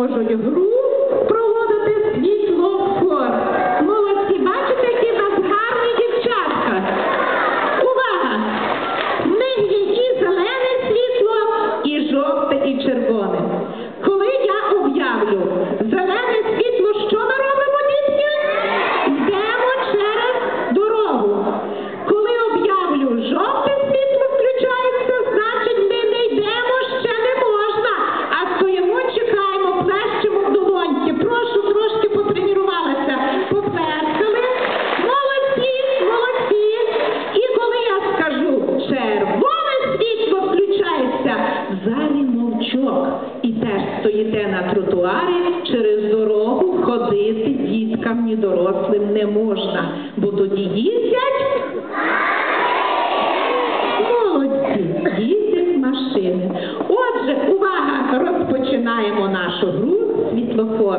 можуть гру. качок і теж стоїте на тротуарі, через дорогу ходити діткам ні дорослим не можна, бо тоді їздять. Молодці, їздять машини. Отже, увага! Розпочинаємо нашу гру світлофор.